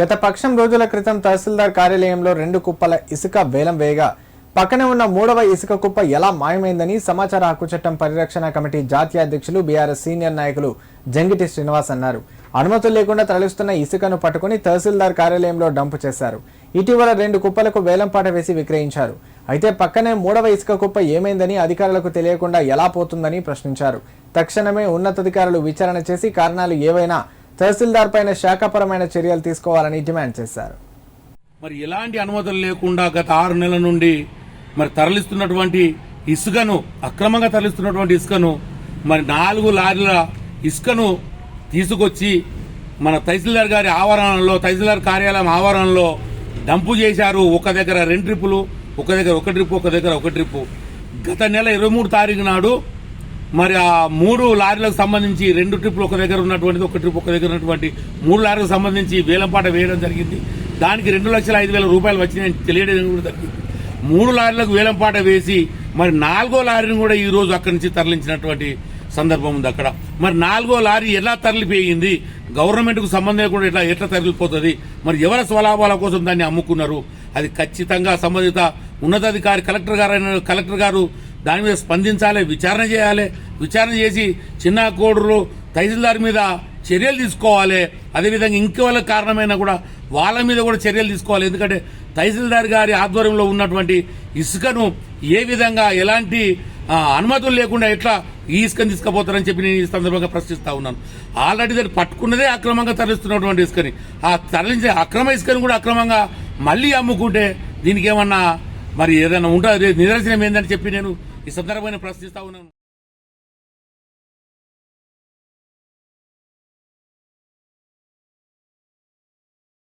గత పక్షం రోజుల క్రితం తహసీల్దార్ కార్యాలయంలో రెండు కుప్పల ఇసుక వేలం వేయగా పక్కనే ఉన్న మూడవ ఇసుక కుప్ప ఎలా మాయమైందని సమాచార హక్కు చట్టం పరిరక్షణ కమిటీ జాతీయ అధ్యక్షులు బీఆర్ఎస్ సీనియర్ నాయకులు జంగిటి శ్రీనివాస్ అన్నారు. అనుమతులు లేకుండా తరలిస్తున్న ఇసుకను పట్టుకుని తహసీల్దార్ కార్యాలయంలో డంపు చేశారు. ఇటీవల రెండు కుప్పలకు వేలంపాట వేసి విక్రయించారు. అయితే పక్కనే మూడవ ఇసుక కుప్ప ఏమైందని అధికారులకు తెలియకుండా ఎలా పోతుందని ప్రశ్నించారు. తక్షణమే ఉన్నతాధికారులు విచారణ చేసి కారణాలు ఏవైనా తహసీల్దార్ పైన శాఖపరమైన చర్యలు తీసుకోవాలని డిమాండ్ చేశారు. మరి ఎలాంటి అనుమతులు లేకుండా గత ఆరు నెలల నుండి మరి తరలిస్తున్నటువంటి ఇసుకను అక్రమంగా తరలిస్తున్నటువంటి ఇసుకను మరి నాలుగు లారీల ఇసుకను తీసుకొచ్చి మన తహసీల్దార్ గారి ఆవరణలో తహసీల్దార్ కార్యాలయం ఆవరణలో డంపు చేశారు. ఒక దగ్గర రెండు ట్రిప్పులు ఒక దగ్గర ఒక ట్రిప్ ఒక దగ్గర ఒక ట్రిప్పు. గత నెల ఇరవై మూడు తారీఖు నాడు మరి ఆ మూడు లారీలకు సంబంధించి రెండు ట్రిప్లు ఒక దగ్గర ఉన్నటువంటిది ఒక ట్రిప్ ఒక దగ్గర ఉన్నటువంటి మూడు లారీలకు సంబంధించి వేలంపాట వేయడం జరిగింది. దానికి రెండు లక్షల ఐదు వేల రూపాయలు వచ్చినాయని తెలియడం కూడా జరిగింది. మూడు లారీలకు వేలంపాట వేసి మరి నాలుగో లారీని కూడా ఈ రోజు అక్కడి నుంచి తరలించినటువంటి సందర్భం ఉంది అక్కడ. మరి నాలుగో లారీ ఎలా తరలిపోయింది? గవర్నమెంట్కు సంబంధం కూడా ఇట్లా ఎట్లా తరలిపోతుంది? మరి ఎవరి స్వలాభాల కోసం దాన్ని అమ్ముకున్నారు? అది ఖచ్చితంగా సంబంధిత ఉన్నతాధికారి కలెక్టర్ గారు కలెక్టర్ గారు దాని మీద స్పందించాలి విచారణ చేయాలి. విచారణ చేసి చిన్న కోడరు తహసీల్దార్ మీద చర్యలు తీసుకోవాలి. అదేవిధంగా ఇంకెవరి కారణమైనా కూడా వాళ్ళ మీద కూడా చర్యలు తీసుకోవాలి. ఎందుకంటే తహసీల్దార్ గారి ఆధ్వర్యంలో ఉన్నటువంటి ఇసుకను ఏ విధంగా ఎలాంటి అనుమతులు లేకుండా ఎట్లా ఈ ఇసుకని తీసుకుపోతారని చెప్పి నేను ఈ సందర్భంగా ప్రశ్నిస్తా ఉన్నాను. ఆల్రెడీ దాన్ని పట్టుకున్నదే అక్రమంగా తరలిస్తున్నటువంటి ఇసుకని. ఆ తరలించే అక్రమ ఇసుకని కూడా అక్రమంగా మళ్ళీ అమ్ముకుంటే దీనికి ఏమన్నా మరి ఏదైనా ఉంటుంది? నిదర్శనం ఏందని చెప్పి నేను ఈ సందర్భంగా ప్రశ్నిస్తా ఉన్నాను.